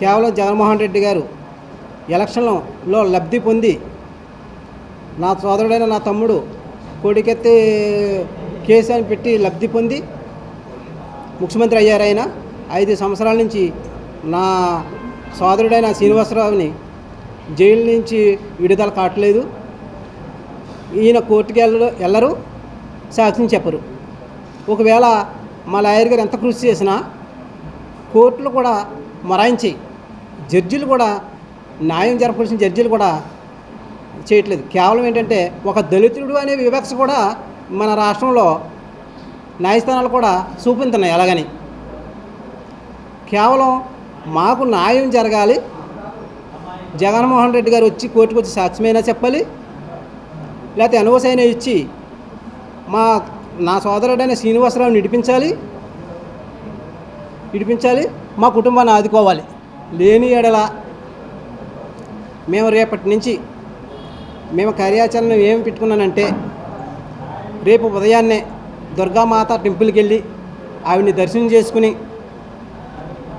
కేవలం జగన్మోహన్ రెడ్డి గారు ఎలక్షన్లో లబ్ధి పొంది నా సోదరుడైన నా తమ్ముడు కోడికెత్తి కేసు అని పెట్టి లబ్ధి పొంది ముఖ్యమంత్రి అయ్యారు ఆయన ఐదు సంవత్సరాల నుంచి నా సోదరుడైన శ్రీనివాసరావుని జైలు నుంచి విడుదల కావట్లేదు. ఈయన కోర్టుకి వెళ్ళరు వెళ్ళరు సాక్ష్యం చెప్పరు. ఒకవేళ మా లాయర్ గారు ఎంత కృషి చేసినా కోర్టులు కూడా మొరాయించి జడ్జిలు కూడా న్యాయం జరపాల్సిన జడ్జిలు కూడా చేయట్లేదు. కేవలం ఏంటంటే ఒక దళితుడు అనే వివక్ష కూడా మన రాష్ట్రంలో న్యాయస్థానాలు కూడా చూపించున్నాయి ఎలాగని కేవలం మాకు న్యాయం జరగాలి. జగన్మోహన్ రెడ్డి గారు వచ్చి కోర్టుకు వచ్చి సాక్ష్యమైనా చెప్పాలి. లేకపోతే ఎన్ఓస్ అయినా ఇచ్చి మా నా సోదరుడైన శ్రీనివాసరావు నిడిపించాలి. విడిపించాలి మా కుటుంబాన్ని ఆదుకోవాలి. లేని ఎడల మేము రేపటి నుంచి మేము కార్యాచరణ ఏమి పెట్టుకున్నానంటే రేపు ఉదయాన్నే దుర్గామాత టెంపుల్కి వెళ్ళి ఆవిడ్ని దర్శనం చేసుకుని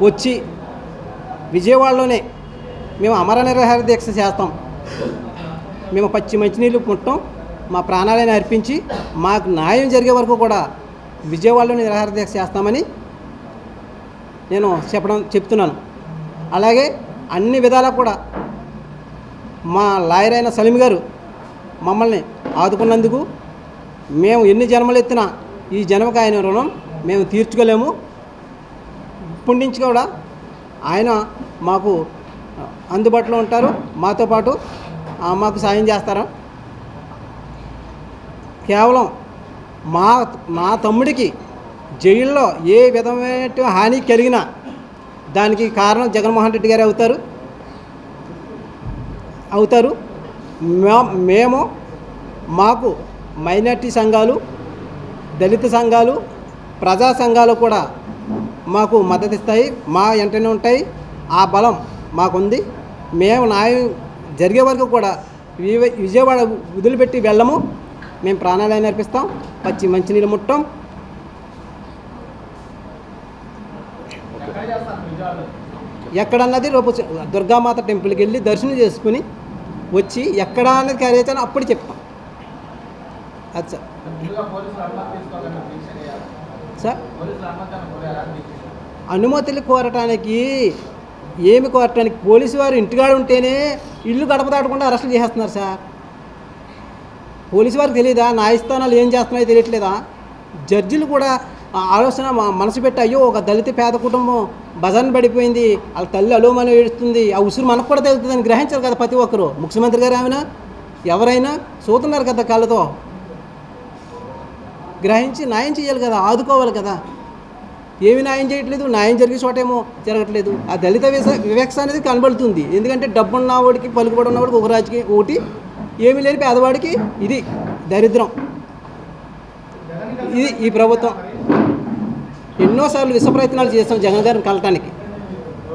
వచ్చి విజయవాడలోనే మేము అమర నిరహార దీక్ష చేస్తాం. మేము పచ్చి మంచినీళ్ళు పుట్టం మా ప్రాణాలను అర్పించి మాకు న్యాయం జరిగే వరకు కూడా విజయవాడలో నిరాహార దీక్ష చేస్తామని నేను చెప్పడం చెప్తున్నాను. అలాగే అన్ని విధాలా కూడా మా లాయర్ అయిన సలీం గారు మమ్మల్ని ఆదుకున్నందుకు మేము ఎన్ని జన్మలు ఎత్తినా ఈ జన్మకు ఆయన రుణం మేము తీర్చుకోలేము. ఇప్పటి నుంచి కూడా ఆయన మాకు అందుబాటులో ఉంటారు. మాతో పాటు మాకు సాయం చేస్తారు? కేవలం మా మా తమ్ముడికి జైల్లో ఏ విధమైన హాని కలిగినా దానికి కారణం జగన్మోహన్ రెడ్డి గారు అవుతారు. అవుతారు. మేము మాకు మైనార్టీ సంఘాలు దళిత సంఘాలు ప్రజా సంఘాలు కూడా మాకు మద్దతు ఇస్తాయి. మా వెంటనే ఉంటాయి. ఆ బలం మాకుంది. మేము న్యాయం జరిగే వరకు కూడా విజయవాడ వదిలిపెట్టి వెళ్ళము. మేము ప్రాణాలయం నేర్పిస్తాం పచ్చి మంచినీళ్ళు ముట్టం. ఎక్కడన్నది రేపు దుర్గామాత టెంపుల్కి వెళ్ళి దర్శనం చేసుకుని వచ్చి ఎక్కడ అన్నది కార్యాచరణ అప్పుడు చెప్తాం. అది సార్. అనుమతులు కోరటానికి ఏమి కోరటానికి పోలీసు వారు ఇంటికాడ ఉంటేనే ఇల్లు గడప దాటకుండా అరెస్టులు చేసేస్తున్నారు సార్. పోలీసు వారికి తెలియదా న్యాయస్థానాలు ఏం చేస్తున్నాయో తెలియట్లేదా? జడ్జిలు కూడా ఆలోచన మనసు పెట్టి అయ్యో ఒక దళిత పేద కుటుంబం భజన పడిపోయింది వాళ్ళ తల్లి అలోమని ఏడుస్తుంది ఆ ఉసురు మనకు కూడా తగ్గుతుందని గ్రహించారు కదా ప్రతి ఒక్కరు. ముఖ్యమంత్రి గారు ఆమెనా ఎవరైనా? చూస్తున్నారు కదా కళ్ళతో. గ్రహించి న్యాయం చేయాలి కదా ఆదుకోవాలి కదా. ఏమి న్యాయం చేయట్లేదు న్యాయం జరిగే చోటేమో జరగట్లేదు. ఆ దళిత వివక్ష అనేది కనబడుతుంది. ఎందుకంటే డబ్బున్న వాడికి పలుకుబడి ఉన్నవాడికి ఒక రాజకీయ ఒకటి ఏమీ లేని పేదవాడికి ఇది దరిద్రం. ఇది ఈ ప్రభుత్వం. ఎన్నోసార్లు విష ప్రయత్నాలు చేస్తాం జగన్ గారిని కలటానికి.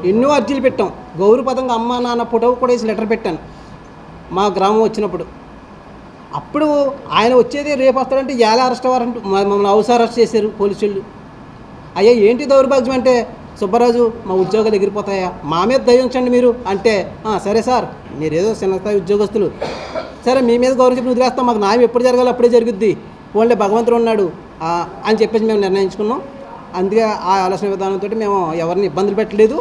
ఎన్నో అర్జీలు పెట్టాం. గౌరవపదంగా అమ్మ నాన్న ఫోటో కూడా వేసి లెటర్ పెట్టాను. మా గ్రామం వచ్చినప్పుడు. అప్పుడు ఆయన వచ్చేది రేపు వస్తాడంటే ఎలా అరెస్ట్ అవ్వారంటూ మమ్మల్ని హౌస్ అరెస్ట్ చేశారు పోలీసులు. అయ్యా ఏంటి దౌర్భాగ్యం అంటే? సుబ్బరాజు మా ఉద్యోగాలు ఎగిరిపోతాయా? మా మీద దయించండి మీరు అంటే సరే సార్. మీరేదో చిన్న స్థాయి ఉద్యోగస్తులు. సరే మీ మీద గౌరవం చెప్పి వదిలేస్తాం. మాకు న్యాయం ఎప్పుడు జరగాలి అప్పుడే జరుగుద్ది. ఓన్లీ భగవంతుడు ఉన్నాడు. అని చెప్పేసి మేము నిర్ణయించుకున్నాం. అందుకే ఆ ఆలోచన విధానంతో మేము ఎవరిని ఇబ్బందులు పెట్టలేదు.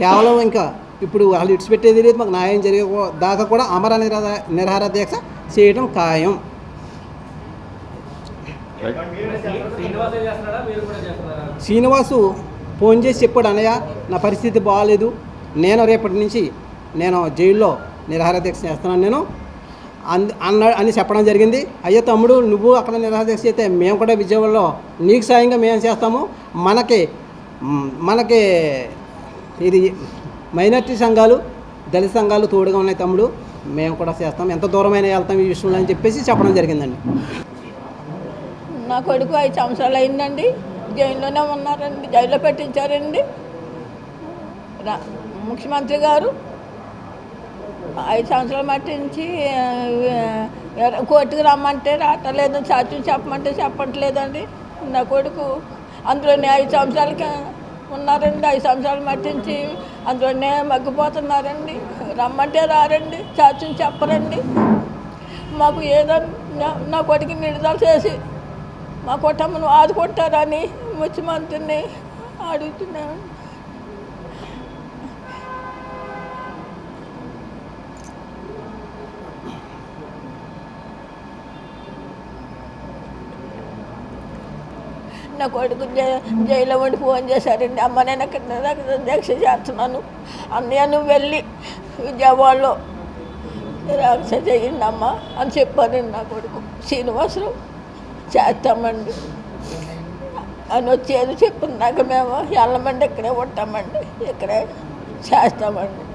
కేవలం ఇంకా ఇప్పుడు వాళ్ళు ఇడిచిపెట్టేది లేదు మాకు న్యాయం జరిగే దాకా కూడా అమర నిరాహార నిరాహార దీక్ష చేయడం ఖాయం. శ్రీనివాసు ఫోన్ చేసి చెప్పాడు అన్నయ్య నా పరిస్థితి బాగాలేదు నేను రేపటి నుంచి నేను జైల్లో నిరాహార దీక్ష చేస్తున్నాను నేను. అన్న అని చెప్పడం జరిగింది. అయ్యో తమ్ముడు నువ్వు అక్కడ నిరాహార అయితే చేస్తే మేము కూడా విజయవాడలో నీకు సాయంగా మేము చేస్తాము? మనకి మనకి ఇది మైనార్టీ సంఘాలు దళిత సంఘాలు తోడుగా ఉన్నాయి తమ్ముడు. మేము కూడా చేస్తాం. ఎంత దూరమైన వెళ్తాం ఈ విషయంలో అని చెప్పేసి చెప్పడం జరిగిందండి. నా కొడుకు ఐదు సంవత్సరాలు అయిందండి. జైల్లోనే ఉన్నారండి. జైల్లో పెట్టించారండి. రా ముఖ్యమంత్రి గారు ఐదు సంవత్సరాలు మట్టించి ఆ, కోర్టుకు రమ్మంటే రావట్లేదు సాక్ష్యం చెప్పమంటే చెప్పట్లేదండి. నా కొడుకు అందులోనే ఐదు సంవత్సరాలకి ఉన్నారండి ఐదు సంవత్సరాలు మట్టించి అందులోనే మగ్గిపోతున్నారండి. రమ్మంటే రారండి సాక్ష్యం చెప్పరండి. మాకు ఏదో నా కొడుకు నిడుదల చేసి మా కుటుంబం ఆదుకుంటారని ముఖ్యమంత్రిని అడుగుతున్నాను. నా కొడుకు జై- జైల్లో ఉండి ఫోన్ చేశారండి. అమ్మ నేను అక్కడ దీక్ష చేస్తున్నాను. అన్నయ్య నువ్వు వెళ్ళి విజయవాడలో రక్ష చేయండి అమ్మ అని చెప్పారండి నా కొడుకు. శ్రీనివాసరావు చేస్తామండి. అని వచ్చేది చెప్పినాక మేము వెళ్ళమండి ఇక్కడే ఉంటామండి. ఇక్కడే చేస్తామండి.